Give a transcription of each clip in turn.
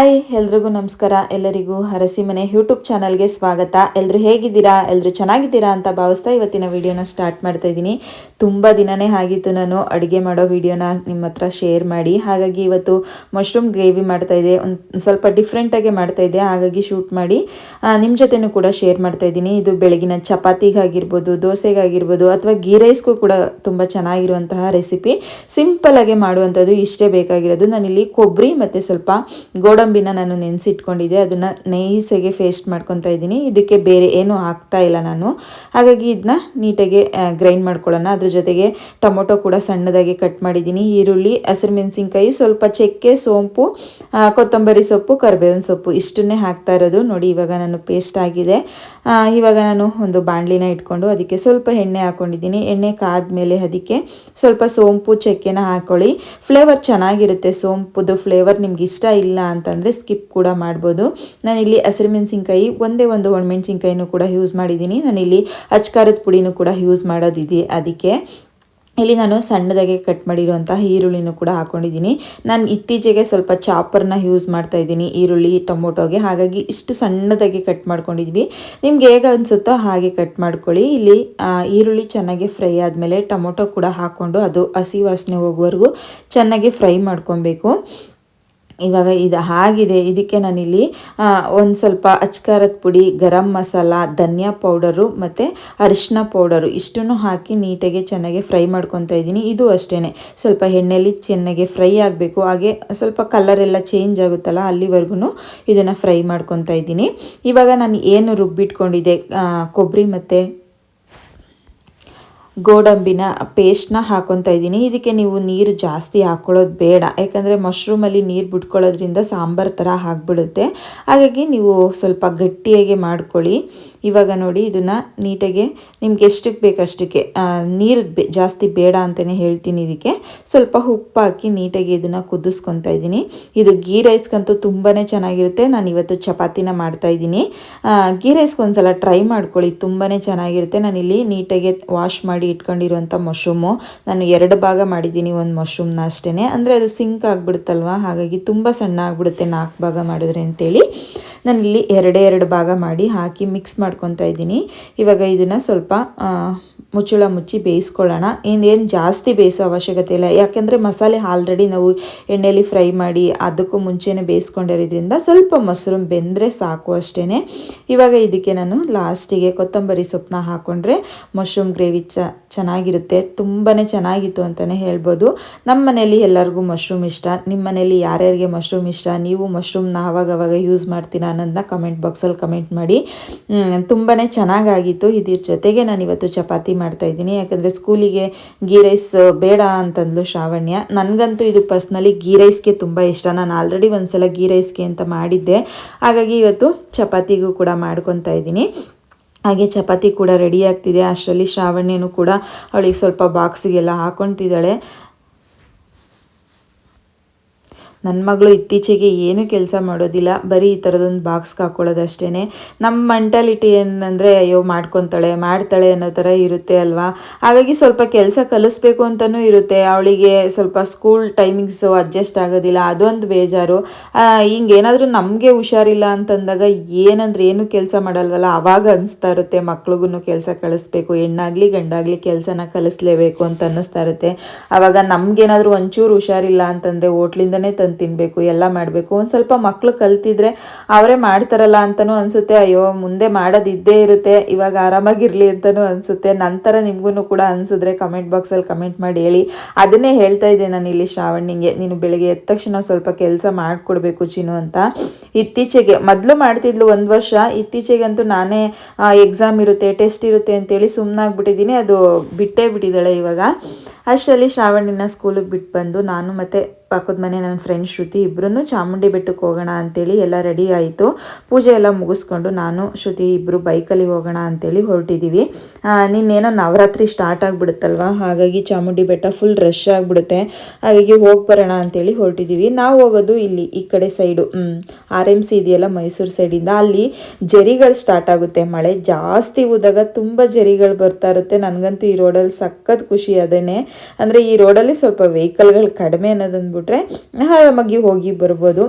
Hi, ಎಲ್ರಿಗೂ ನಮಸ್ಕಾರ. ಎಲ್ಲರಿಗೂ ಹರಸಿ ಮನೆ ಯೂಟ್ಯೂಬ್ ಚಾನಲ್ಗೆ ಸ್ವಾಗತ. ಎಲ್ಲರೂ ಹೇಗಿದ್ದೀರಾ? ಎಲ್ಲರೂ ಚೆನ್ನಾಗಿದ್ದೀರಾ ಅಂತ ಭಾವಿಸ್ತಾ ಇವತ್ತಿನ ವಿಡಿಯೋನ ಸ್ಟಾರ್ಟ್ ಮಾಡ್ತಾ ಇದ್ದೀನಿ. ತುಂಬ ದಿನನೇ ಆಗಿತ್ತು ನಾನು ಅಡುಗೆ ಮಾಡೋ ವೀಡಿಯೋನ ನಿಮ್ಮ ಹತ್ರ ಶೇರ್ ಮಾಡಿ. ಹಾಗಾಗಿ ಇವತ್ತು ಮಶ್ರೂಮ್ ಗ್ರೇವಿ ಮಾಡ್ತಾ ಇದೆ ಒಂದು ಸ್ವಲ್ಪ ಡಿಫ್ರೆಂಟಾಗಿ ಮಾಡ್ತಾ ಇದ್ದೆ. ಹಾಗಾಗಿ ಶೂಟ್ ಮಾಡಿ ನಿಮ್ಮ ಜೊತೆನೂ ಕೂಡ ಶೇರ್ ಮಾಡ್ತಾ ಇದ್ದೀನಿ. ಇದು ಬೆಳಗಿನ ಚಪಾತಿಗಾಗಿರ್ಬೋದು, ದೋಸೆಗಾಗಿರ್ಬೋದು, ಅಥವಾ ಗೀ ರೈಸ್ಗೂ ಕೂಡ ತುಂಬ ಚೆನ್ನಾಗಿರುವಂತಹ ರೆಸಿಪಿ ಸಿಂಪಲ್ಲಾಗಿ ಮಾಡುವಂಥದ್ದು ಇಷ್ಟೇ ಬೇಕಾಗಿರೋದು. ನಾನಿಲ್ಲಿ ಕೊಬ್ಬರಿ ಮತ್ತು ಸ್ವಲ್ಪ ಗೋಡಂಬಿನ ನಾನು ನೆನೆಸಿಟ್ಕೊಂಡಿದ್ದೆ, ಅದನ್ನು ನೈಸಾಗಿ ಫೇಸ್ಟ್ ಮಾಡ್ಕೊತಾ ಇದ್ದೀನಿ. ಇದಕ್ಕೆ ಬೇರೆ ಏನೂ ಹಾಕ್ತಾ ಇಲ್ಲ ನಾನು. ಹಾಗಾಗಿ ಇದನ್ನ ನೀಟಾಗಿ ಗ್ರೈಂಡ್ ಮಾಡ್ಕೊಳ್ಳೋಣ. ಅದ್ರ ಜೊತೆಗೆ ಟೊಮೊಟೊ ಕೂಡ ಸಣ್ಣದಾಗಿ ಕಟ್ ಮಾಡಿದ್ದೀನಿ. ಈರುಳ್ಳಿ, ಹಸಿರು ಮೆಣಸಿನ್ಕಾಯಿ, ಸ್ವಲ್ಪ ಚಕ್ಕೆ, ಸೋಂಪು ಕೊತ್ತಂಬರಿ ಸೊಪ್ಪು, ಕರಿಬೇವಿನ ಸೊಪ್ಪು ಇಷ್ಟನ್ನೇ ಹಾಕ್ತಾ ಇರೋದು. ನೋಡಿ, ಇವಾಗ ನಾನು ಪೇಸ್ಟ್ ಆಗಿದೆ. ಇವಾಗ ನಾನು ಒಂದು ಬಾಣಲಿನ ಇಟ್ಕೊಂಡು ಅದಕ್ಕೆ ಸ್ವಲ್ಪ ಎಣ್ಣೆ ಹಾಕ್ಕೊಂಡಿದ್ದೀನಿ ಎಣ್ಣೆ ಕಾದ್ಮೇಲೆ ಅದಕ್ಕೆ ಸ್ವಲ್ಪ ಸೋಂಪು, ಚಕ್ಕೆನ ಹಾಕ್ಕೊಳ್ಳಿ ಫ್ಲೇವರ್ ಚೆನ್ನಾಗಿರುತ್ತೆ ಸೋಂಪುದು ಫ್ಲೇವರ್. ನಿಮ್ಗೆ ಇಷ್ಟ ಇಲ್ಲ ಅಂತಂದರೆ ಸ್ಕಿಪ್ ಕೂಡ ಮಾಡ್ಬೋದು. ನಾನಿಲ್ಲಿ ಹಸಿರು ಮೆಣಸಿನ್ಕಾಯಿ, ಒಂದೇ ಒಂದು ಒಣಮೆಣಸಿನ್ಕಾಯಿನೂ ಕೂಡ ಯೂಸ್ ಮಾಡಿದ್ದೀನಿ. ನಾನಿಲ್ಲಿ ಅಚ್ಕಾರದ ಪುಡಿನೂ ಕೂಡ ಯೂಸ್ ಮಾಡೋದಿದೆ ಅದಕ್ಕೆ. ಇಲ್ಲಿ ನಾನು ಸಣ್ಣದಾಗೆ ಕಟ್ ಮಾಡಿರುವಂತಹ ಈರುಳ್ಳಿನೂ ಕೂಡ ಹಾಕೊಂಡಿದ್ದೀನಿ. ನಾನು ಇತ್ತೀಚೆಗೆ ಸ್ವಲ್ಪ ಚಾಪರ್ನ ಯೂಸ್ ಮಾಡ್ತಾ ಇದ್ದೀನಿ ಈರುಳ್ಳಿ, ಟೊಮೊಟೊಗೆ. ಹಾಗಾಗಿ ಇಷ್ಟು ಸಣ್ಣದಾಗಿ ಕಟ್ ಮಾಡ್ಕೊಂಡಿದ್ವಿ. ನಿಮ್ಗೆ ಹೇಗೆ ಅನಿಸುತ್ತೋ ಹಾಗೆ ಕಟ್ ಮಾಡ್ಕೊಳ್ಳಿ. ಇಲ್ಲಿ ಈರುಳ್ಳಿ ಚೆನ್ನಾಗಿ ಫ್ರೈ ಆದಮೇಲೆ ಟೊಮೊಟೊ ಕೂಡ ಹಾಕ್ಕೊಂಡು ಅದು ಹಸಿ ವಾಸನೆ ಹೋಗುವವರೆಗೂ ಚೆನ್ನಾಗಿ ಫ್ರೈ ಮಾಡ್ಕೊಬೇಕು. ಇವಾಗ ಇದು ಆಗಿದೆ. ಇದಕ್ಕೆ ನಾನಿಲ್ಲಿ ಒಂದು ಸ್ವಲ್ಪ ಅಚ್ಕಾರದ ಪುಡಿ, ಗರಂ ಮಸಾಲ, ಧನಿಯಾ ಪೌಡರು ಮತ್ತು ಅರಿಶಿನ ಪೌಡರು ಇಷ್ಟನ್ನು ಹಾಕಿ ನೀಟಾಗಿ ಚೆನ್ನಾಗಿ ಫ್ರೈ ಮಾಡ್ಕೊತಾ ಇದ್ದೀನಿ. ಇದು ಅಷ್ಟೇ ಸ್ವಲ್ಪ ಎಣ್ಣೆಯಲ್ಲಿ ಚೆನ್ನಾಗಿ ಫ್ರೈ ಆಗಬೇಕು. ಹಾಗೆ ಸ್ವಲ್ಪ ಕಲರ್ ಎಲ್ಲ ಚೇಂಜ್ ಆಗುತ್ತಲ್ಲ ಅಲ್ಲಿವರೆಗೂ ಇದನ್ನು ಫ್ರೈ ಮಾಡ್ಕೊತಾ ಇದ್ದೀನಿ. ಇವಾಗ ನಾನು ಏನು ರುಬ್ಬಿಟ್ಕೊಂಡಿದ್ದೆ ಕೊಬ್ಬರಿ ಮತ್ತು ಗೋಡಂಬಿನ ಪೇಸ್ಟ್ನ ಹಾಕೊತಾ ಇದ್ದೀನಿ. ಇದಕ್ಕೆ ನೀವು ನೀರು ಜಾಸ್ತಿ ಹಾಕ್ಕೊಳ್ಳೋದು ಬೇಡ. ಯಾಕಂದರೆ ಮಶ್ರೂಮಲ್ಲಿ ನೀರು ಬಿಟ್ಕೊಳ್ಳೋದ್ರಿಂದ ಸಾಂಬಾರು ಥರ ಹಾಕ್ಬಿಡುತ್ತೆ ಹಾಗಾಗಿ ನೀವು ಸ್ವಲ್ಪ ಗಟ್ಟಿಯಾಗಿ ಮಾಡ್ಕೊಳ್ಳಿ. ಇವಾಗ ನೋಡಿ ಇದನ್ನು ನೀಟಾಗಿ ನಿಮ್ಗೆ ಎಷ್ಟಕ್ಕೆ ಬೇಕಷ್ಟಕ್ಕೆ ನೀರು ಜಾಸ್ತಿ ಬೇಡ ಅಂತಲೇ ಹೇಳ್ತೀನಿ ಇದಕ್ಕೆ. ಸ್ವಲ್ಪ ಉಪ್ಪು ಹಾಕಿ ನೀಟಾಗಿ ಇದನ್ನು ಕುದಿಸ್ಕೊತಾ ಇದ್ದೀನಿ. ಇದು ಗೀ ರೈಸ್ಗಂತೂ ತುಂಬಾ ಚೆನ್ನಾಗಿರುತ್ತೆ. ನಾನು ಇವತ್ತು ಚಪಾತಿನ ಮಾಡ್ತಾ ಇದ್ದೀನಿ. ಗೀ ರೈಸ್ಗೆ ಒಂದ್ಸಲ ಟ್ರೈ ಮಾಡ್ಕೊಳ್ಳಿ. ತುಂಬಾ ಚೆನ್ನಾಗಿರುತ್ತೆ. ನಾನಿಲ್ಲಿ ನೀಟಾಗಿ ವಾಶ್ ಮಾಡಿ ಇಟ್ಕೊಂಡಿರುವಂಥ ಮಶ್ರೂಮು. ನಾನು ಎರಡು ಭಾಗ ಮಾಡಿದ್ದೀನಿ, ಒಂದು ಮಶ್ರೂಮ್ನ ಅಷ್ಟೇ ಅಂದರೆ ಅದು ಸಿಂಕ್ ಆಗಿಬಿಡುತ್ತಲ್ವ? ಹಾಗಾಗಿ ತುಂಬ ಸಣ್ಣ ಆಗಿಬಿಡುತ್ತೆ ನಾಲ್ಕು ಭಾಗ ಮಾಡಿದ್ರೆ ಅಂತೇಳಿ. ನಾನಿಲ್ಲಿ ಎರಡೇ ಎರಡು ಭಾಗ ಮಾಡಿ ಹಾಕಿ ಮಿಕ್ಸ್ ಮಾಡ್ಕೊತಾ ಇದ್ದೀನಿ. ಇವಾಗ ಇದನ್ನು ಸ್ವಲ್ಪ ಮುಚ್ಚಳ ಮುಚ್ಚಿ ಬೇಯಿಸ್ಕೊಳ್ಳೋಣ. ಇನ್ನೇನು ಜಾಸ್ತಿ ಬೇಯಿಸೋ ಅವಶ್ಯಕತೆ ಇಲ್ಲ. ಯಾಕೆಂದರೆ ಮಸಾಲೆ ಆಲ್ರೆಡಿ ನಾವು ಎಣ್ಣೆಯಲ್ಲಿ ಫ್ರೈ ಮಾಡಿ ಅದಕ್ಕೂ ಮುಂಚೆನೇ ಬೇಯಿಸ್ಕೊಂಡಿರೋದ್ರಿಂದ ಸ್ವಲ್ಪ ಮೊಸರು ಬೆಂದರೆ ಸಾಕು ಅಷ್ಟೇ ಇವಾಗ ಇದಕ್ಕೆ ನಾನು ಲಾಸ್ಟಿಗೆ ಕೊತ್ತಂಬರಿ ಸೊಪ್ಪನ್ನ ಹಾಕ್ಕೊಂಡ್ರೆ ಮಶ್ರೂಮ್ ಗ್ರೇವಿ ಚ, ಚೆನ್ನಾಗಿರುತ್ತೆ. ತುಂಬಾ ಚೆನ್ನಾಗಿತ್ತು ಅಂತಲೇ ಹೇಳ್ಬೋದು. ನಮ್ಮ ಮನೇಲಿ ಎಲ್ಲರಿಗೂ ಮಶ್ರೂಮ್ ಇಷ್ಟ. ನಿಮ್ಮ ಮನೇಲಿ ಯಾರ್ಯಾರಿಗೆ ಮಶ್ರೂಮ್ ಇಷ್ಟ? ನೀವು ಮಶ್ರೂಮ್ನ ಅವಾಗವಾಗ ಯೂಸ್ ಮಾಡ್ತೀರಾ ಅನ್ನೋದನ್ನ ಕಮೆಂಟ್ ಬಾಕ್ಸಲ್ಲಿ ಕಮೆಂಟ್ ಮಾಡಿ. ತುಂಬಾ ಚೆನ್ನಾಗಾಗಿತ್ತು. ಇದ್ರ ಜೊತೆಗೆ ನಾನು ಇವತ್ತು ಚಪಾತಿ ಮಾಡ್ತಾ ಇದ್ದೀನಿ. ಯಾಕಂದರೆ ಸ್ಕೂಲಿಗೆ ಗೀ ರೈಸ್ ಬೇಡ ಅಂತಂದ್ಲು ಶ್ರಾವಣ್ಯ. ನನಗಂತೂ ಇದು ಪರ್ಸ್ನಲಿ ಗೀ ರೈಸ್ಗೆ ತುಂಬ ಇಷ್ಟ. ನಾನು ಆಲ್ರೆಡಿ ಒಂದ್ಸಲ ಗೀ ರೈಸ್ಗೆ ಅಂತ ಮಾಡಿದ್ದೆ. ಹಾಗಾಗಿ ಇವತ್ತು ಚಪಾತಿಗೂ ಕೂಡ ಮಾಡ್ಕೊತಾ ಇದ್ದೀನಿ. ಹಾಗೆ ಚಪಾತಿ ಕೂಡ ರೆಡಿ ಆಗ್ತಿದೆ. ಅಷ್ಟರಲ್ಲಿ ಶ್ರಾವಣ್ಯನೂ ಕೂಡ ಅವಳಿಗೆ ಸ್ವಲ್ಪ ಬಾಕ್ಸಿಗೆಲ್ಲ ಹಾಕೊತಿದ್ದಾಳೆ ನನ್ನ ಮಗಳು ಇತ್ತೀಚೆಗೆ ಏನೂ ಕೆಲಸ ಮಾಡೋದಿಲ್ಲ, ಬರೀ ಈ ಥರದೊಂದು ಬಾಕ್ಸ್ ಹಾಕ್ಕೊಳ್ಳೋದಷ್ಟೇ ನಮ್ಮ ಮೆಂಟಾಲಿಟಿ ಏನಂದರೆ, ಅಯ್ಯೋ, ಮಾಡ್ಕೊತಾಳೆ, ಮಾಡ್ತಾಳೆ ಅನ್ನೋ ಥರ ಇರುತ್ತೆ ಅಲ್ವಾ? ಹಾಗಾಗಿ ಸ್ವಲ್ಪ ಕೆಲಸ ಕಲಿಸ್ಬೇಕು ಅಂತಲೂ ಇರುತ್ತೆ. ಅವಳಿಗೆ ಸ್ವಲ್ಪ ಸ್ಕೂಲ್ ಟೈಮಿಂಗ್ಸು ಅಡ್ಜಸ್ಟ್ ಆಗೋದಿಲ್ಲ, ಅದೊಂದು ಬೇಜಾರು. ಹಿಂಗೇನಾದರೂ ನಮಗೆ ಹುಷಾರಿಲ್ಲ ಅಂತಂದಾಗ ಏನಂದ್ರೆ, ಏನು ಕೆಲಸ ಮಾಡಲ್ವಲ್ಲ ಆವಾಗ ಅನಿಸ್ತಾ ಇರುತ್ತೆ. ಮಕ್ಳಿಗೂ ಕೆಲಸ ಕಳಿಸ್ಬೇಕು ಹೆಣ್ಣಾಗಲಿ, ಗಂಡಾಗಲಿ ಕೆಲಸನ ಕಲಿಸ್ಲೇಬೇಕು ಅಂತ ಅನ್ನಿಸ್ತಾ ಇರುತ್ತೆ. ಆವಾಗ ನಮಗೇನಾದರೂ ಒಂಚೂರು ಹುಷಾರಿಲ್ಲ ಅಂತಂದರೆ, ಹೋಟ್ಲಿಂದನೇ ತಂದು ತಿನ್ನಬೇಕು ಎಲ್ಲ ಮಾಡಬೇಕು. ಒಂದು ಸ್ವಲ್ಪ ಮಕ್ಕಳು ಕಲ್ತಿದ್ರೆ ಅವರೇ ಮಾಡ್ತಾರಲ್ಲ ಅಂತಲೂ ಅನಿಸುತ್ತೆ. ಅಯ್ಯೋ, ಮುಂದೆ ಮಾಡೋದಿದ್ದೇ ಇರುತ್ತೆ, ಇವಾಗ ಆರಾಮಾಗಿರಲಿ ಅಂತಲೂ ಅನಿಸುತ್ತೆ. ನಂತರ ನಿಮಗೂ ಕೂಡ ಅನಿಸಿದ್ರೆ ಕಮೆಂಟ್ ಬಾಕ್ಸಲ್ಲಿ ಕಮೆಂಟ್ ಮಾಡಿ ಹೇಳಿ. ಅದನ್ನೇ ಹೇಳ್ತಾ ಇದ್ದೆ ನಾನು ಇಲ್ಲಿ ಶ್ರಾವಣಿಗೆ ನೀನು ಬೆಳಿಗ್ಗೆ ಎದ್ದ ತಕ್ಷಣ ಸ್ವಲ್ಪ ಕೆಲಸ ಮಾಡಿಕೊಡ್ಬೇಕು ಚಿನ್ನು ಅಂತ. ಇತ್ತೀಚೆಗೆ, ಮೊದಲು ಮಾಡ್ತಿದ್ಲು ಒಂದು ವರ್ಷ. ಇತ್ತೀಚೆಗಂತೂ ನಾನೇ ಎಕ್ಸಾಮ್ ಇರುತ್ತೆ ಟೆಸ್ಟ್ ಇರುತ್ತೆ ಅಂತೇಳಿ ಸುಮ್ಮನಾಗ್ಬಿಟ್ಟಿದ್ದೀನಿ ಅದು ಬಿಟ್ಟೇ ಬಿಟ್ಟಿದ್ದಾಳೆ ಇವಾಗ. ಅಷ್ಟರಲ್ಲಿ ಶ್ರಾವಣಿನ ಸ್ಕೂಲಿಗೆ ಬಿಟ್ಟು ಬಂದು ನಾನು ಮತ್ತು ಪಕ್ಕದ ಮನೆ ನನ್ನ ಫ್ರೆಂಡ್ ಶ್ರುತಿ ಇಬ್ಬರೂ ಚಾಮುಂಡಿ ಬೆಟ್ಟಕ್ಕೆ ಹೋಗೋಣ ಅಂತೇಳಿ ಎಲ್ಲ ರೆಡಿ ಆಯಿತು. ಪೂಜೆ ಎಲ್ಲ ಮುಗಿಸ್ಕೊಂಡು ನಾನು, ಶ್ರುತಿ ಇಬ್ಬರು ಬೈಕಲ್ಲಿ ಹೋಗೋಣ ಅಂತೇಳಿ ಹೊರಟಿದ್ದೀವಿ ನಿನ್ನೇನೋ ನವರಾತ್ರಿ ಸ್ಟಾರ್ಟ್ ಆಗಿಬಿಡುತ್ತಲ್ವ? ಹಾಗಾಗಿ ಚಾಮುಂಡಿ ಬೆಟ್ಟ ಫುಲ್ ರಶ್ ಆಗಿಬಿಡುತ್ತೆ. ಹಾಗಾಗಿ ಹೋಗಿ ಬರೋಣ ಅಂತೇಳಿ ಹೊರಟಿದ್ದೀವಿ ನಾವು ಹೋಗೋದು ಇಲ್ಲಿ ಈ ಕಡೆ ಸೈಡು ಆರ್ ಎಂ ಸಿ ಇದೆಯಲ್ಲ ಮೈಸೂರು ಸೈಡಿಂದ ಅಲ್ಲಿ ಜರಿಗಳು ಸ್ಟಾರ್ಟ್ ಆಗುತ್ತೆ. ಮಳೆ ಜಾಸ್ತಿ ಹೋದಾಗ ತುಂಬ ಜರಿಗಳು ಬರ್ತಾ ಇರುತ್ತೆ. ನನಗಂತೂ ಈ ರೋಡಲ್ಲಿ ಸಖತ್ ಖುಷಿ ಅದೇನೆ ಅಂದರೆ ಈ ರೋಡಲ್ಲಿ ಸ್ವಲ್ಪ ವೆಹಿಕಲ್ಗಳು ಕಡಿಮೆ ಅನ್ನೋದಂದ್ಬಿಟ್ರೆ ಆರಾಮಾಗಿ ಹೋಗಿ ಬರ್ಬೋದು.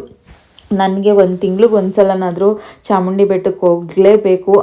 ನನಗೆ ಒಂದು ತಿಂಗ್ಳಿಗೆ ಒಂದು ಸಲನಾದರೂ ಚಾಮುಂಡಿ ಬೆಟ್ಟಕ್ಕೆ ಹೋಗಲೇಬೇಕು.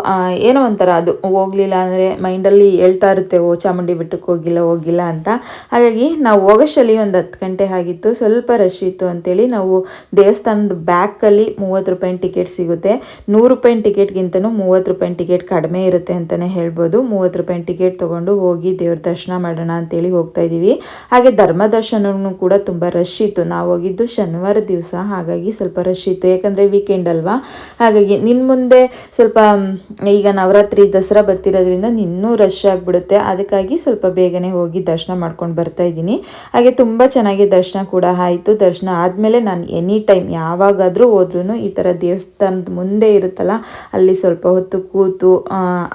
ಏನೋ ಒಂಥರ ಅದು. ಹೋಗಲಿಲ್ಲ ಅಂದರೆ ಮೈಂಡಲ್ಲಿ ಹೇಳ್ತಾ ಇರುತ್ತೆ, ಓ, ಚಾಮುಂಡಿ ಬೆಟ್ಟಕ್ಕೆ ಹೋಗಿಲ್ಲ ಹೋಗಿಲ್ಲ ಅಂತ. ಹಾಗಾಗಿ ನಾವು ಹೋಗೋಷ್ಟಲ್ಲಿ ಒಂದು ಹತ್ತು ಗಂಟೆ ಆಗಿತ್ತು. ಸ್ವಲ್ಪ ರಶ್ ಇತ್ತು ಅಂತೇಳಿ ನಾವು ದೇವಸ್ಥಾನದ ಬ್ಯಾಕಲ್ಲಿ ಮೂವತ್ತು ರೂಪಾಯಿ ಟಿಕೆಟ್ ಸಿಗುತ್ತೆ. ನೂರು ರೂಪಾಯಿ ಟಿಕೆಟ್ಗಿಂತನೂ ಮೂವತ್ತು ರೂಪಾಯಿ ಟಿಕೆಟ್ ಕಡಿಮೆ ಇರುತ್ತೆ ಅಂತಲೇ ಹೇಳ್ಬೋದು. ಮೂವತ್ತು ರೂಪಾಯಿ ಟಿಕೆಟ್ ತೊಗೊಂಡು ಹೋಗಿ ದೇವ್ರ ದರ್ಶನ ಮಾಡೋಣ ಅಂತೇಳಿ ಹೋಗ್ತಾ ಇದ್ದೀವಿ ಹಾಗೆ ಧರ್ಮ ದರ್ಶನವೂ ಕೂಡ ತುಂಬ ರಶ್ ಇತ್ತು. ನಾವು ಹೋಗಿದ್ದು ಶನಿವಾರ ದಿವಸ. ಹಾಗಾಗಿ ಸ್ವಲ್ಪ ರಶ್ ಇತ್ತು ಯಾಕಂದರೆ ವೀಕೆಂಡ್ ಅಲ್ವಾ? ಹಾಗಾಗಿ ನಿನ್ನ ಮುಂದೆ ಸ್ವಲ್ಪ ಈಗ ನವರಾತ್ರಿ, ದಸರಾ ಬರ್ತಿರೋದ್ರಿಂದ ನಿನ್ನೂ ರಶ್ ಆಗಿಬಿಡುತ್ತೆ. ಅದಕ್ಕಾಗಿ ಸ್ವಲ್ಪ ಬೇಗನೆ ಹೋಗಿ ದರ್ಶನ ಮಾಡ್ಕೊಂಡು ಬರ್ತಾ ಇದ್ದೀನಿ. ಹಾಗೆ ತುಂಬ ಚೆನ್ನಾಗಿ ದರ್ಶನ ಕೂಡ ಆಯಿತು. ದರ್ಶನ ಆದಮೇಲೆ ನಾನು ಎನಿ ಟೈಮ್ ಯಾವಾಗಾದರೂ ಹೋದ್ರೂ ಈ ಥರ ದೇವಸ್ಥಾನದ ಮುಂದೆ ಇರುತ್ತಲ್ಲ, ಅಲ್ಲಿ ಸ್ವಲ್ಪ ಹೊತ್ತು ಕೂತು,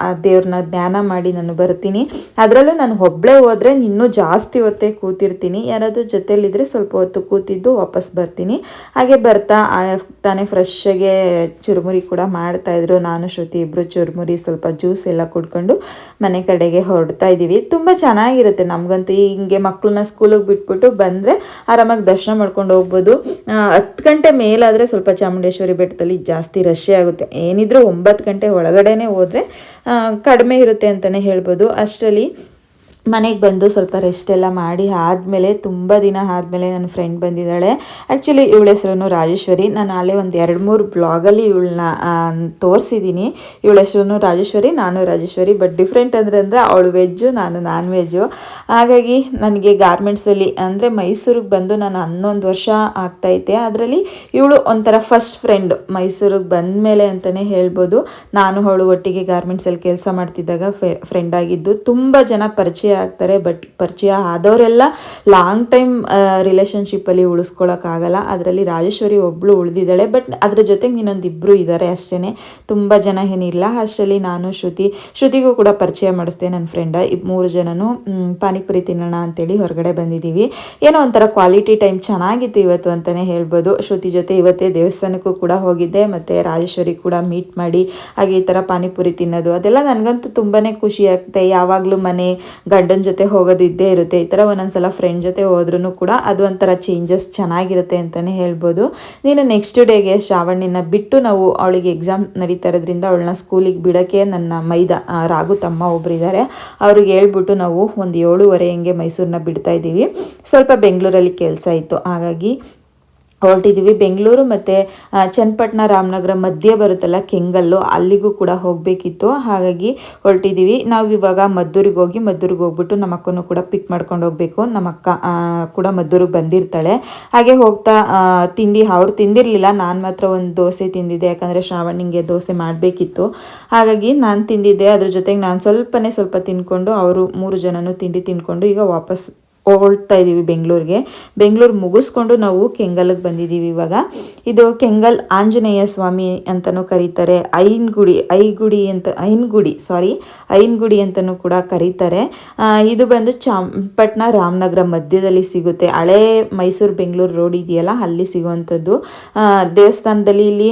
ಆ ದೇವ್ರನ್ನ ಧ್ಯಾನ ಮಾಡಿ ನಾನು ಬರ್ತೀನಿ. ಅದರಲ್ಲೂ ನಾನು ಒಬ್ಬಳೇ ಹೋದರೆ ಇನ್ನೂ ಜಾಸ್ತಿ ಹೊತ್ತೇ ಕೂತಿರ್ತೀನಿ. ಯಾರಾದರೂ ಜೊತೆಯಲ್ಲಿದ್ದರೆ ಸ್ವಲ್ಪ ಹೊತ್ತು ಕೂತಿದ್ದು ವಾಪಸ್ ಬರ್ತೀನಿ. ಹಾಗೆ ಬರ್ತಾ ತಾನೇ ಫ್ರೆಶ್ಶಾಗೆ ಚುರುಮುರಿ ಕೂಡ ಮಾಡ್ತಾಯಿದ್ರು ನಾನು, ಶ್ರುತಿ ಇಬ್ಬರು ಚುರುಮುರಿ ಸ್ವಲ್ಪ ಜ್ಯೂಸ್ ಎಲ್ಲ ಕುಡ್ಕೊಂಡು ಮನೆ ಕಡೆಗೆ ಹೊರಡ್ತಾ ಇದ್ದೀವಿ. ತುಂಬ ಚೆನ್ನಾಗಿರುತ್ತೆ. ನಮಗಂತೂ ಹಿಂಗೆ ಮಕ್ಕಳನ್ನ ಸ್ಕೂಲಿಗೆ ಬಿಟ್ಬಿಟ್ಟು ಬಂದರೆ ಆರಾಮಾಗಿ ದರ್ಶನ ಮಾಡ್ಕೊಂಡು ಹೋಗ್ಬೋದು. ಹತ್ತು ಗಂಟೆ ಮೇಲಾದರೆ ಸ್ವಲ್ಪ ಚಾಮುಂಡೇಶ್ವರಿ ಬೆಟ್ಟದಲ್ಲಿ ಜಾಸ್ತಿ ರಶ್ ಆಗುತ್ತೆ. ಏನಿದ್ರು ಒಂಬತ್ತು ಗಂಟೆ ಒಳಗಡೆನೇ ಹೋದರೆ ಕಡಿಮೆ ಇರುತ್ತೆ ಅಂತಲೇ ಹೇಳ್ಬೋದು. ಅಷ್ಟರಲ್ಲಿ ಮನೆಗೆ ಬಂದು ಸ್ವಲ್ಪ ರೆಸ್ಟ್ ಎಲ್ಲ ಮಾಡಿ ಆದಮೇಲೆ ತುಂಬ ದಿನ ಆದಮೇಲೆ ನನ್ನ ಫ್ರೆಂಡ್ ಬಂದಿದ್ದಾಳೆ. ಆ್ಯಕ್ಚುಲಿ ಇವಳ ಹೆಸರು ರಾಜೇಶ್ವರಿ. ನಾನು ಅಲ್ಲೇ ಒಂದು ಎರಡು ಮೂರು ಬ್ಲಾಗಲ್ಲಿ ಇವಳನ್ನ ತೋರಿಸಿದ್ದೀನಿ ಇವಳ ಹೆಸರು ರಾಜೇಶ್ವರಿ, ನಾನು ರಾಜೇಶ್ವರಿ. ಬಟ್ ಡಿಫ್ರೆಂಟ್ ಅಂದರೆ ಅಂದರೆ ಅವಳು ವೆಜ್ಜು ನಾನು ನಾನ್ ವೆಜ್ಜು ಹಾಗಾಗಿ ನನಗೆ ಗಾರ್ಮೆಂಟ್ಸಲ್ಲಿ ಅಂದರೆ ಮೈಸೂರಿಗೆ ಬಂದು ನಾನು ಹನ್ನೊಂದು ವರ್ಷ ಆಗ್ತೈತೆ. ಅದರಲ್ಲಿ ಇವಳು ಒಂಥರ ಫಸ್ಟ್ ಫ್ರೆಂಡ್ ಮೈಸೂರಿಗೆ ಬಂದ ಮೇಲೆ ಅಂತಲೇ ಹೇಳ್ಬೋದು. ನಾನು ಅವಳು ಒಟ್ಟಿಗೆ ಗಾರ್ಮೆಂಟ್ಸಲ್ಲಿ ಕೆಲಸ ಮಾಡ್ತಿದ್ದಾಗ ಫ್ರೆಂಡ್ ಆಗಿದ್ದು. ತುಂಬ ಜನ ಪರಿಚಯ ಆಗ್ತಾರೆ ಬಟ್ ಪರಿಚಯ ಆದವರೆಲ್ಲ ಲಾಂಗ್ ಟೈಮ್ ರಿಲೇಷನ್ಶಿಪ್ಪಲ್ಲಿ ಉಳಿಸ್ಕೊಳಕ್ಕಾಗಲ್ಲ. ಅದರಲ್ಲಿ ರಾಜೇಶ್ವರಿ ಒಬ್ಬಳು ಉಳಿದಿದ್ದಾಳೆ ಬಟ್ ಅದ್ರ ಜೊತೆಗೆ ಇನ್ನೊಂದು ಇಬ್ಬರು ಇದ್ದಾರೆ ಅಷ್ಟೇ ತುಂಬ ಜನ ಏನಿಲ್ಲ. ಅಷ್ಟರಲ್ಲಿ ನಾನು, ಶ್ರುತಿ. ಶ್ರುತಿಗೂ ಕೂಡ ಪರಿಚಯ ಮಾಡಿಸ್ದೆ ನನ್ನ ಫ್ರೆಂಡ ಮೂರು ಜನನು ಪಾನಿಪುರಿ ತಿನ್ನೋಣ ಅಂತೇಳಿ ಹೊರಗಡೆ ಬಂದಿದ್ದೀವಿ ಏನೋ ಒಂಥರ ಕ್ವಾಲಿಟಿ ಟೈಮ್ ಚೆನ್ನಾಗಿತ್ತು ಇವತ್ತು ಅಂತಲೇ ಹೇಳ್ಬೋದು. ಶ್ರುತಿ ಜೊತೆ ಇವತ್ತೇ ದೇವಸ್ಥಾನಕ್ಕೂ ಕೂಡ ಹೋಗಿದ್ದೆ, ಮತ್ತು ರಾಜೇಶ್ವರಿ ಕೂಡ ಮೀಟ್ ಮಾಡಿ, ಹಾಗೆ ಈ ಥರ ಪಾನಿಪುರಿ ತಿನ್ನೋದು, ಅದೆಲ್ಲ ನನಗಂತೂ ತುಂಬಾ ಖುಷಿ ಆಗುತ್ತೆ ಯಾವಾಗಲೂ ಮನೆ, ಗಂಡ ಗಂಡನ ಜೊತೆ ಹೋಗೋದಿದ್ದೇ ಇರುತ್ತೆ. ಈ ಥರ ಒಂದೊಂದ್ಸಲ ಫ್ರೆಂಡ್ ಜೊತೆ ಹೋದ್ರೂ ಕೂಡ ಅದು ಒಂಥರ ಚೇಂಜಸ್ ಚೆನ್ನಾಗಿರುತ್ತೆ ಅಂತಲೇ ಹೇಳ್ಬೋದು. ನೀನು ನೆಕ್ಸ್ಟ್ ಡೇಗೆ ಶ್ರಾವಣಿನ ಬಿಟ್ಟು ನಾವು ಅವಳಿಗೆ ಎಕ್ಸಾಮ್ ನಡೀತಾ ಇರೋದ್ರಿಂದ ಅವಳನ್ನ ಸ್ಕೂಲಿಗೆ ಬಿಡೋಕ್ಕೆ ನನ್ನ ಮೈದ ರಾಗು ತಮ್ಮ ಒಬ್ಬರಿದ್ದಾರೆ ಅವ್ರಿಗೆ ಹೇಳ್ಬಿಟ್ಟು ನಾವು ಒಂದು ಏಳುವರೆ ಹಂಗೆ ಮೈಸೂರನ್ನ ಬಿಡ್ತಾ ಇದ್ದೀವಿ. ಸ್ವಲ್ಪ ಬೆಂಗಳೂರಲ್ಲಿ ಕೆಲಸ ಇತ್ತು. ಹಾಗಾಗಿ ಹೊರಟಿದ್ದೀವಿ ಬೆಂಗಳೂರು ಮತ್ತು ಚನ್ನಪಟ್ಟಣ, ರಾಮನಗರ ಮಧ್ಯೆ ಬರುತ್ತಲ್ಲ ಕೆಂಗಲ್ಲು, ಅಲ್ಲಿಗೂ ಕೂಡ ಹೋಗಬೇಕಿತ್ತು. ಹಾಗಾಗಿ ಹೊರಟಿದ್ದೀವಿ ನಾವು ಇವಾಗ ಮದ್ದೂರಿಗೆ ಹೋಗಿ, ಮದ್ದೂರಿಗೆ ಹೋಗ್ಬಿಟ್ಟು ನಮ್ಮ ಅಕ್ಕನೂ ಕೂಡ ಪಿಕ್ ಮಾಡ್ಕೊಂಡು ಹೋಗಬೇಕು. ನಮ್ಮ ಅಕ್ಕ ಕೂಡ ಮದ್ದೂರಿಗೆ ಬಂದಿರ್ತಾಳೆ. ಹಾಗೆ ಹೋಗ್ತಾ ತಿಂಡಿ ಅವ್ರು ತಿಂದಿರಲಿಲ್ಲ. ನಾನು ಮಾತ್ರ ಒಂದು ದೋಸೆ ತಿಂದಿದ್ದೆ. ಯಾಕಂದರೆ ಶ್ರಾವಣಿಗೆ ದೋಸೆ ಮಾಡಬೇಕಿತ್ತು. ಹಾಗಾಗಿ ನಾನು ತಿಂದಿದ್ದೆ. ಅದ್ರ ಜೊತೆಗೆ ನಾನು ಸ್ವಲ್ಪನೇ ಸ್ವಲ್ಪ ತಿಂದ್ಕೊಂಡು ಅವರು ಮೂರು ಜನನೂ ತಿಂಡಿ ತಿಂದ್ಕೊಂಡು ಈಗ ವಾಪಸ್ ಹೊರಡ್ತಾ ಇದ್ದೀವಿ ಬೆಂಗಳೂರಿಗೆ. ಬೆಂಗಳೂರು ಮುಗಿಸ್ಕೊಂಡು ನಾವು ಕೆಂಗಲ್ಗೆ ಬಂದಿದ್ದೀವಿ ಇವಾಗ. ಇದು ಕೆಂಗಲ್ ಆಂಜನೇಯ ಸ್ವಾಮಿ ಅಂತಲೂ ಕರೀತಾರೆ. ಐನ್ಗುಡಿ, ಐಗುಡಿ ಅಂತ, ಐನ್ಗುಡಿ ಸಾರಿ ಐನ್ಗುಡಿ ಅಂತಲೂ ಕೂಡ ಕರೀತಾರೆ. ಇದು ಬಂದು ಚಾಂಪಟ್ನ ರಾಮನಗರ ಮಧ್ಯದಲ್ಲಿ ಸಿಗುತ್ತೆ. ಹಳೇ ಮೈಸೂರು ಬೆಂಗಳೂರು ರೋಡ್ ಇದೆಯಲ್ಲ, ಅಲ್ಲಿ ಸಿಗುವಂಥದ್ದು. ದೇವಸ್ಥಾನದಲ್ಲಿ ಇಲ್ಲಿ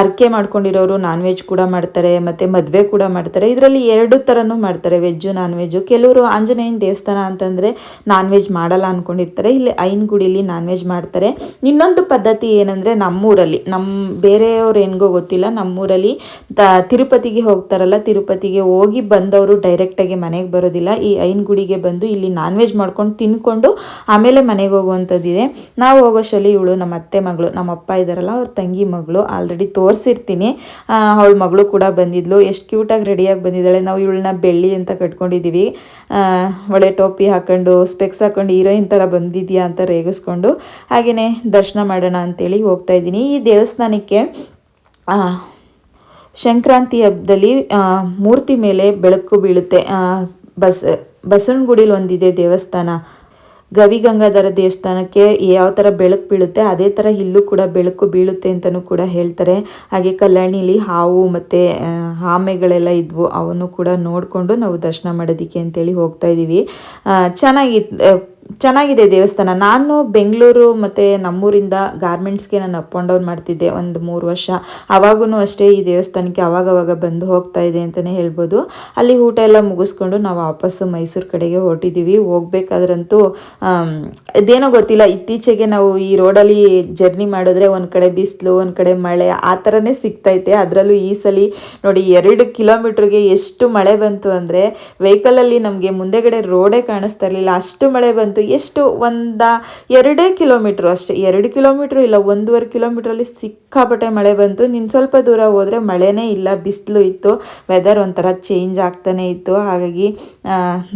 ಅರ್ಕೆ ಮಾಡ್ಕೊಂಡಿರೋರು ನಾನ್ ವೆಜ್ ಕೂಡ ಮಾಡ್ತಾರೆ, ಮತ್ತು ಮದುವೆ ಕೂಡ ಮಾಡ್ತಾರೆ. ಇದರಲ್ಲಿ ಎರಡು ಥರನೂ ಮಾಡ್ತಾರೆ, ವೆಜ್ಜು, ನಾನ್ ವೆಜ್ಜು. ಕೆಲವರು ಆಂಜನೇಯನ ದೇವಸ್ಥಾನ ಅಂತಂದರೆ ನಾನ್ ವೆಜ್ ಮಾಡಲ್ಲ ಅಂದ್ಕೊಂಡಿರ್ತಾರೆ ಇಲ್ಲಿ ಐನ್ ಗುಡಿಲಿ ನಾನ್ ವೆಜ್ ಮಾಡ್ತಾರೆ. ಇನ್ನೊಂದು ಪದ್ಧತಿ ಏನಂದರೆ ನಮ್ಮೂರಲ್ಲಿ ನಮ್ಮ ಬೇರೆಯವ್ರು ಹೆಂಗೋ ಗೊತ್ತಿಲ್ಲ, ನಮ್ಮೂರಲ್ಲಿ ತ, ತಿರುಪತಿಗೆ ಹೋಗ್ತಾರಲ್ಲ, ತಿರುಪತಿಗೆ ಹೋಗಿ ಬಂದವರು ಡೈರೆಕ್ಟಾಗಿ ಮನೆಗೆ ಬರೋದಿಲ್ಲ. ಈ ಐನ್ ಗುಡಿಗೆ ಬಂದು ಇಲ್ಲಿ ನಾನ್ ವೆಜ್ ಮಾಡ್ಕೊಂಡು ತಿನ್ಕೊಂಡು ಆಮೇಲೆ ಮನೆಗೆ ಹೋಗುವಂಥದ್ದಿದೆ. ನಾವು ಹೋಗೋಷ್ಟರಲ್ಲಿ ಇವಳು ನಮ್ಮ ಅತ್ತೆ ಮಗಳು, ನಮ್ಮ ಅಪ್ಪ ಇದ್ದಾರಲ್ಲ, ಅವ್ರ ತಂಗಿ ಮಗಳು ಆಲ್ರೆಡಿ ತೋರಿಸಿರ್ತೀನಿ. ಅವಳ ಮಗಳು ಕೂಡ ಬಂದಿದ್ಲು. ಎಷ್ಟು ಕ್ಯೂಟಾಗಿ ರೆಡಿಯಾಗಿ ಬಂದಿದ್ದಾಳೆ. ನಾವು ಇವಳನ್ನ ಬೆಳ್ಳಿ ಅಂತ ಕಟ್ಕೊಂಡಿದ್ದೀವಿ ಒಳ್ಳೆ ಟೋಪಿ ಹಾಕೊಂಡು ಸ್ಪೆಕ್ಸ್ ಹಾಕೊಂಡು ಹೀರೋಯಿನ್ ಥರ ಬಂದಿದ್ಯಾ ಅಂತ ರೇಗಿಸ್ಕೊಂಡು ಹಾಗೆಯೇ ದರ್ಶನ ಮಾಡೋಣ ಅಂತೇಳಿ ಹೋಗ್ತಾ ಇದ್ದೀನಿ. ಈ ದೇವಸ್ಥಾನಕ್ಕೆ ಸಂಕ್ರಾಂತಿ ಹಬ್ಬದಲ್ಲಿ ಮೂರ್ತಿ ಮೇಲೆ ಬೆಳಕು ಬೀಳುತ್ತೆ. ಬಸ್, ಬಸವನಗುಡಿಲಿ ಒಂದಿದೆ ದೇವಸ್ಥಾನ. ಗವಿಗಂಗಾಧರ ದೇವಸ್ಥಾನಕ್ಕೆ ಯಾವ ಥರ ಬೆಳಕು ಬೀಳುತ್ತೆ, ಅದೇ ಥರ ಇಲ್ಲೂ ಕೂಡ ಬೆಳಕು ಬೀಳುತ್ತೆ ಅಂತಲೂ ಕೂಡ ಹೇಳ್ತಾರೆ. ಹಾಗೆ ಕಲ್ಯಾಣಿಲಿ ಹಾವು ಮತ್ತು ಆಮೆಗಳೆಲ್ಲ ಇದ್ವು, ಅವನ್ನು ಕೂಡ ನೋಡಿಕೊಂಡು ನಾವು ದರ್ಶನ ಮಾಡೋದಕ್ಕೆ ಅಂತೇಳಿ ಹೋಗ್ತಾ ಇದ್ದೀವಿ ಚೆನ್ನಾಗಿತ್ತು ಚೆನ್ನಾಗಿದೆ ದೇವಸ್ಥಾನ. ನಾನು ಬೆಂಗಳೂರು ಮತ್ತು ನಮ್ಮೂರಿಂದ ಗಾರ್ಮೆಂಟ್ಸ್ಗೆ ನಾನು ಅಪ್ ಆ್ಯಂಡ್ ಡೌನ್ ಮಾಡ್ತಿದ್ದೆ ಒಂದು ಮೂರು ವರ್ಷ. ಆವಾಗೂ ಅಷ್ಟೇ ಈ ದೇವಸ್ಥಾನಕ್ಕೆ ಆವಾಗವಾಗ ಬಂದು ಹೋಗ್ತಾ ಇದೆ ಅಂತಲೇ ಹೇಳ್ಬೋದು. ಅಲ್ಲಿ ಊಟ ಎಲ್ಲ ಮುಗಿಸ್ಕೊಂಡು ನಾವು ವಾಪಸ್ಸು ಮೈಸೂರು ಕಡೆಗೆ ಹೊರಟಿದ್ದೀವಿ ಹೋಗ್ಬೇಕಾದ್ರಂತೂ ಇದೇನೋ ಗೊತ್ತಿಲ್ಲ. ಇತ್ತೀಚೆಗೆ ನಾವು ಈ ರೋಡಲ್ಲಿ ಜರ್ನಿ ಮಾಡಿದ್ರೆ ಒಂದು ಕಡೆ ಬಿಸಿಲು, ಒಂದು ಕಡೆ ಮಳೆ, ಆ ಥರನೇ ಸಿಗ್ತೈತೆ. ಅದರಲ್ಲೂ ಈ ಸಲ ನೋಡಿ ಎರಡು ಕಿಲೋಮೀಟ್ರಿಗೆ ಎಷ್ಟು ಮಳೆ ಬಂತು ಅಂದರೆ, ವೆಹಿಕಲಲ್ಲಿ ನಮಗೆ ಮುಂದೆಗಡೆ ರೋಡೇ ಕಾಣಿಸ್ತಾ ಇರಲಿಲ್ಲ. ಅಷ್ಟು ಮಳೆ ಬಂತು ಎಷ್ಟು? ಒಂದ ಎರಡೇ ಕಿಲೋಮೀಟ್ರು ಅಷ್ಟೇ. ಎರಡು ಕಿಲೋಮೀಟ್ರು ಇಲ್ಲ, ಒಂದೂವರೆ ಕಿಲೋಮೀಟ್ರಲ್ಲಿ ಸಿಕ್ಕಾಪಟ್ಟೆ ಮಳೆ ಬಂತು. ನಿನ್ನ ಸ್ವಲ್ಪ ದೂರ ಹೋದರೆ ಮಳೆನೇ ಇಲ್ಲ, ಬಿಸಿಲು ಇತ್ತು ವೆದರ್ ಒಂಥರ ಚೇಂಜ್ ಆಗ್ತಾನೆ ಇತ್ತು. ಹಾಗಾಗಿ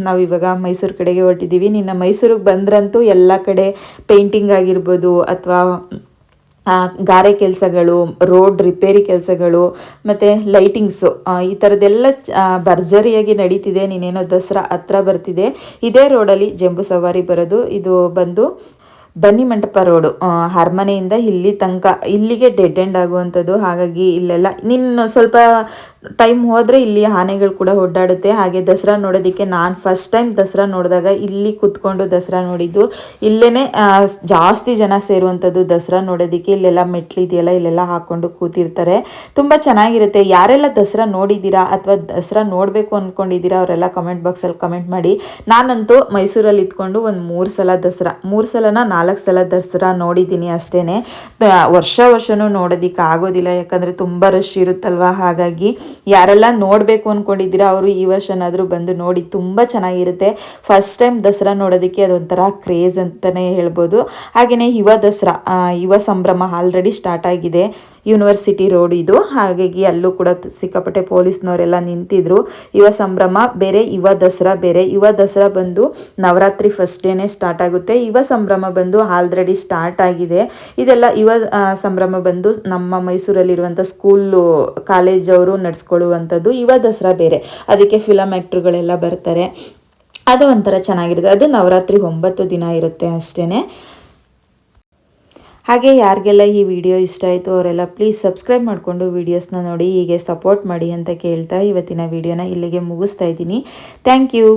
ನಾವು ಇವಾಗ ಮೈಸೂರು ಕಡೆಗೆ ಹೊರಟಿದ್ದೀವಿ ನಿನ್ನ ಮೈಸೂರಿಗೆ ಬಂದ್ರಂತೂ ಎಲ್ಲ ಕಡೆ ಪೇಂಟಿಂಗ್ ಆಗಿರ್ಬೋದು ಅಥವಾ ಗಾರೆ ಕೆಲಸಗಳು ರೋಡ್ ರಿಪೇರಿ ಕೆಲಸಗಳು, ಮತ್ತು ಲೈಟಿಂಗ್ಸು ಈ ಥರದ್ದೆಲ್ಲ ಭರ್ಜರಿಯಾಗಿ ನಡೀತಿದೆ. ನೀನೇನೋ ದಸರಾ ಹತ್ರ ಬರ್ತಿದೆ. ಇದೇ ರೋಡಲ್ಲಿ ಜಂಬೂ ಸವಾರಿ ಬರೋದು. ಇದು ಬಂದು ಬನ್ನಿ ಮಂಟಪ ರೋಡು ಅರಮನೆಯಿಂದ ಇಲ್ಲಿ ತನಕ, ಇಲ್ಲಿಗೆ ಡೆಡ್ ಎಂಡ್ ಆಗುವಂಥದ್ದು. ಹಾಗಾಗಿ ಇಲ್ಲೆಲ್ಲ, ನಿನ್ನ ಸ್ವಲ್ಪ ಟೈಮ್ ಹೋದರೆ ಇಲ್ಲಿ ಆನೆಗಳು ಕೂಡ ಓಡಾಡುತ್ತೆ. ಹಾಗೆ ದಸರಾ ನೋಡೋದಕ್ಕೆ ನಾನು ಫಸ್ಟ್ ಟೈಮ್ ದಸರಾ ನೋಡಿದಾಗ ಇಲ್ಲಿ ಕೂತ್ಕೊಂಡು ದಸರಾ ನೋಡಿದ್ದು. ಇಲ್ಲೇ ಜಾಸ್ತಿ ಜನ ಸೇರುವಂಥದ್ದು ದಸರಾ ನೋಡೋದಕ್ಕೆ ಇಲ್ಲೆಲ್ಲ ಮೆಟ್ಲಿದೆಯಲ್ಲ, ಇಲ್ಲೆಲ್ಲ ಹಾಕ್ಕೊಂಡು ಕೂತಿರ್ತಾರೆ. ತುಂಬ ಚೆನ್ನಾಗಿರುತ್ತೆ. ಯಾರೆಲ್ಲ ದಸರಾ ನೋಡಿದ್ದೀರಾ ಅಥವಾ ದಸರಾ ನೋಡಬೇಕು ಅಂದ್ಕೊಂಡಿದ್ದೀರಾ ಅವರೆಲ್ಲ ಕಮೆಂಟ್ ಬಾಕ್ಸಲ್ಲಿ ಕಮೆಂಟ್ ಮಾಡಿ. ನಾನಂತೂ ಮೈಸೂರಲ್ಲಿ ಇದ್ಕೊಂಡು ಒಂದು ಮೂರು ಸಲ ದಸರಾ, ಮೂರು ಸಲನ ನಾಲ್ಕು ಸಲ ದಸರಾ ನೋಡಿದ್ದೀನಿ ಅಷ್ಟೇ ವರ್ಷ ವರ್ಷವೂ ನೋಡೋದಕ್ಕೆ ಆಗೋದಿಲ್ಲ, ಯಾಕಂದರೆ ತುಂಬ ರಶ್ ಇರುತ್ತಲ್ವ? ಹಾಗಾಗಿ ಯಾರೆಲ್ಲ ನೋಡಬೇಕು ಅಂದ್ಕೊಂಡಿದ್ದೀರಾ ಅವರು ಈ ವರ್ಷನಾದರೂ ಬಂದು ನೋಡಿ ತುಂಬ ಚೆನ್ನಾಗಿರುತ್ತೆ. ಫಸ್ಟ್ ಟೈಮ್ ದಸರಾ ನೋಡೋದಕ್ಕೆ ಅದೊಂಥರ ಕ್ರೇಜ್ ಅಂತಲೇ ಹೇಳ್ಬೋದು. ಹಾಗೆಯೇ ಯುವ ದಸರಾ ಯುವ ಸಂಭ್ರಮ ಆಲ್ರೆಡಿ ಸ್ಟಾರ್ಟ್ ಆಗಿದೆ. ಯೂನಿವರ್ಸಿಟಿ ರೋಡ್ ಇದು. ಹಾಗಾಗಿ ಅಲ್ಲೂ ಕೂಡ ಸಿಕ್ಕಾಪಟ್ಟೆ ಪೊಲೀಸ್ನವರೆಲ್ಲ ನಿಂತಿದ್ರು. ಯುವ ಸಂಭ್ರಮ, ಬೇರೆ ಯುವ ದಸರಾ, ಬೇರೆ ಯುವ ದಸರಾ ಬಂದು ನವರಾತ್ರಿ ಫಸ್ಟ್ ಡೇನೇ ಸ್ಟಾರ್ಟ್ ಆಗುತ್ತೆ. ಯುವ ಸಂಭ್ರಮ ಬಂದು ಆಲ್ರೆಡಿ ಸ್ಟಾರ್ಟ್ ಆಗಿದೆ. ಇದೆಲ್ಲ ಯುವ ಸಂಭ್ರಮ ಬಂದು ನಮ್ಮ ಮೈಸೂರಲ್ಲಿರುವಂಥ ಸ್ಕೂಲು ಕಾಲೇಜವರು ನಡೆಸ್ಕೊಳ್ಳುವಂಥದ್ದು ಯುವ ದಸರಾ ಬೇರೆ. ಅದಕ್ಕೆ ಫಿಲಮ್ ಆ್ಯಕ್ಟ್ರುಗಳೆಲ್ಲ ಬರ್ತಾರೆ. ಅದು ಒಂಥರ ಚೆನ್ನಾಗಿರುತ್ತೆ. ಅದು ನವರಾತ್ರಿ ಒಂಬತ್ತು ದಿನ ಇರುತ್ತೆ ಅಷ್ಟೇ ಹಾಗೆ ಯಾರಿಗೆಲ್ಲ ಈ ವಿಡಿಯೋ ಇಷ್ಟ ಆಯಿತು ಅವರೆಲ್ಲ ಪ್ಲೀಸ್ ಸಬ್ಸ್ಕ್ರೈಬ್ ಮಾಡಿಕೊಂಡು ವೀಡಿಯೋಸ್ನ ನೋಡಿ, ಹೀಗೆ ಸಪೋರ್ಟ್ ಮಾಡಿ ಅಂತ ಕೇಳ್ತಾ ಇವತ್ತಿನ ವಿಡಿಯೋನ ಇಲ್ಲಿಗೆ ಮುಗಿಸ್ತಾ ಇದ್ದೀನಿ. Thank you